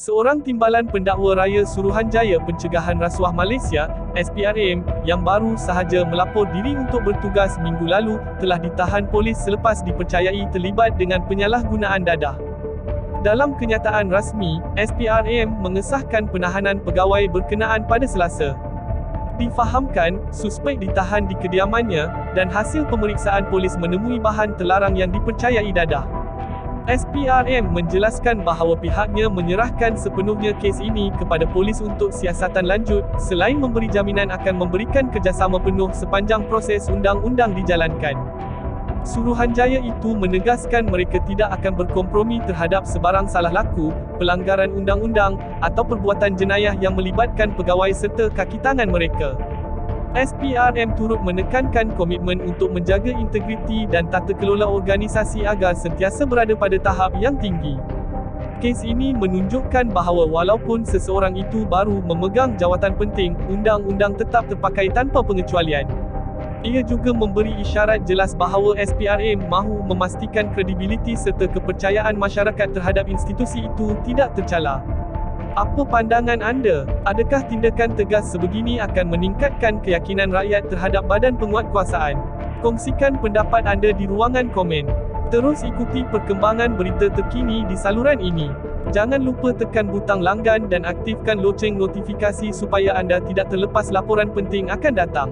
Seorang timbalan pendakwa raya Suruhanjaya Pencegahan Rasuah Malaysia, SPRM, yang baru sahaja melapor diri untuk bertugas minggu lalu, telah ditahan polis selepas dipercayai terlibat dengan penyalahgunaan dadah. Dalam kenyataan rasmi, SPRM mengesahkan penahanan pegawai berkenaan pada Selasa. Difahamkan, suspek ditahan di kediamannya, dan hasil pemeriksaan polis menemui bahan terlarang yang dipercayai dadah. SPRM menjelaskan bahawa pihaknya menyerahkan sepenuhnya kes ini kepada polis untuk siasatan lanjut, selain memberi jaminan akan memberikan kerjasama penuh sepanjang proses undang-undang dijalankan. Suruhanjaya itu menegaskan mereka tidak akan berkompromi terhadap sebarang salah laku, pelanggaran undang-undang, atau perbuatan jenayah yang melibatkan pegawai serta kaki tangan mereka. SPRM turut menekankan komitmen untuk menjaga integriti dan tata kelola organisasi agar sentiasa berada pada tahap yang tinggi. Kes ini menunjukkan bahawa walaupun seseorang itu baru memegang jawatan penting, undang-undang tetap terpakai tanpa pengecualian. Ia juga memberi isyarat jelas bahawa SPRM mahu memastikan kredibiliti serta kepercayaan masyarakat terhadap institusi itu tidak tercalar. Apa pandangan anda? Adakah tindakan tegas sebegini akan meningkatkan keyakinan rakyat terhadap badan penguatkuasaan? Kongsikan pendapat anda di ruangan komen. Terus ikuti perkembangan berita terkini di saluran ini. Jangan lupa tekan butang langgan dan aktifkan loceng notifikasi supaya anda tidak terlepas laporan penting akan datang.